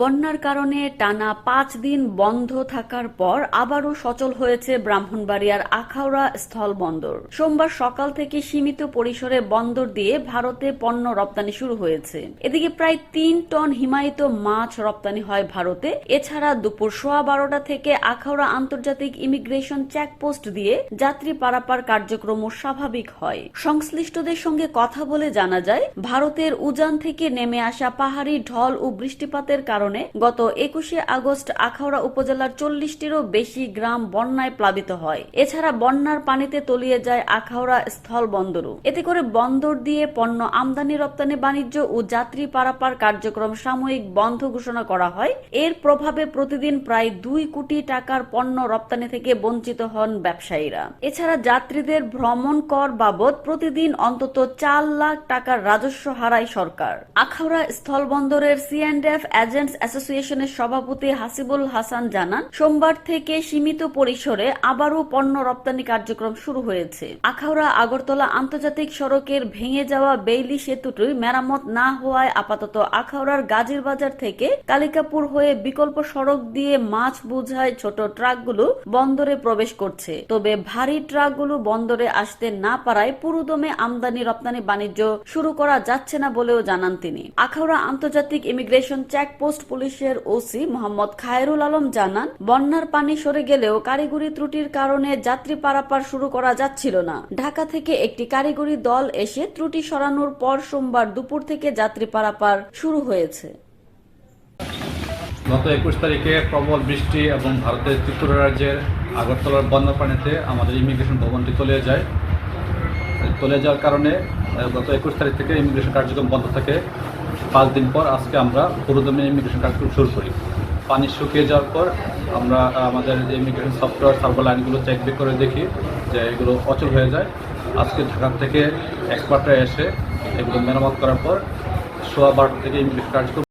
বন্যার কারণে টানা পাঁচ দিন বন্ধ থাকার পর আবারও সচল হয়েছে ব্রাহ্মণবাড়িয়ার আখাউড়া স্থলবন্দর সোমবার সকাল থেকে সীমিত পরিসরে বন্দর দিয়ে ভারতে পণ্য রপ্তানি শুরু হয়েছে। এদিকে প্রায় তিন টন হিমায়িত মাছ রপ্তানি হয় ভারতে। এছাড়া দুপুর সোয়া বারোটা থেকে আখাউড়া আন্তর্জাতিক ইমিগ্রেশন চেকপোস্ট দিয়ে যাত্রী পারাপার কার্যক্রম স্বাভাবিক হয়। সংশ্লিষ্টদের সঙ্গে কথা বলে জানা যায়, ভারতের উজান থেকে নেমে আসা পাহাড়ি ঢল ও বৃষ্টিপাতের কারণে গত একুশে আগস্ট আখাউড়া উপজেলার চল্লিশটিরও বেশি গ্রাম বন্যায় প্লাবিত হয়। এছাড়া বন্যার পানিতে তলিয়ে যায় আখাউড়া স্থল বন্দরও। এতে করে বন্দর দিয়ে পণ্য আমদানি, রপ্তানি, বাণিজ্য ও যাত্রী পারাপার কার্যক্রম সাময়িক বন্ধ ঘোষণা করা হয়। এর প্রভাবে প্রতিদিন প্রায় দুই কোটি টাকার পণ্য রপ্তানি থেকে বঞ্চিত হন ব্যবসায়ীরা। এছাড়া যাত্রীদের ভ্রমণ কর বাবদ প্রতিদিন অন্তত চার লাখ টাকার রাজস্ব হারায় সরকার। আখাউড়া স্থলবন্দরের সিএন্ডএফ এজেন্টস অ্যাসোসিয়েশনের সভাপতি হাসিবুল হাসান জানান, সোমবার থেকে সীমিত পরিসরে আবারও পণ্য রপ্তানি কার্যক্রম শুরু হয়েছে। আখাউড়া, আগরতলা আন্তর্জাতিক সড়কের ভেঙে যাওয়া বেইলি সেতুটি মেরামত না হওয়ায় আপাতত আখাউড়ার গাজীর বাজার থেকে কালিকাপুর হয়ে বিকল্প সড়ক দিয়ে মাছ বোঝায় ছোট ট্রাকগুলো বন্দরে প্রবেশ করছে। তবে ভারী ট্রাকগুলো বন্দরে আসতে না পারায় পুরোদমে আমদানি রপ্তানি বাণিজ্য শুরু করা যাচ্ছে না বলেও জানান তিনি। আখাউড়া আন্তর্জাতিক ইমিগ্রেশন চেকপোস্ট পুলিশের ওসি মোহাম্মদ খায়রুল আলম জানান, বন্যার পানি সরে গেলেও কারিগরি ত্রুটির কারণে যাত্রী পারাপার শুরু করা যাচ্ছিল না। ঢাকা থেকে একটি কারিগরি দল এসে ত্রুটি সরানোর পর সোমবার দুপুর থেকে যাত্রী পারাপার শুরু হয়েছে। গত একুশ তারিখে প্রবল বৃষ্টি এবং ভারতের ত্রিপুরা রাজ্যের আগরতলার বন্যা পানিতে আমাদের ইমিগ্রেশন ভবনটি তলে যায়। তলে যাওয়ার কারণে, গত একুশ তারিখ থেকে ইমিগ্রেশন কার্যক্রম বন্ধ থাকে। পাঁচ দিন পর আজকে আমরা পুরোদমে ইমিগ্রেশন কার্যক্রম শুরু করি। পানি শুকিয়ে যাওয়ার পর আমরা আমাদের যে ইমিগ্রেশন সফটওয়্যার সার্ভার লাইনগুলো চেক বেক করে দেখি যে এগুলো অচল হয়ে যায়। আজকে ঢাকা থেকে এক্সপার্টরা এসে এগুলো মেরামত করার পর সোয়া বারোটা থেকে ইমিগ্রেশন কার্যক্রম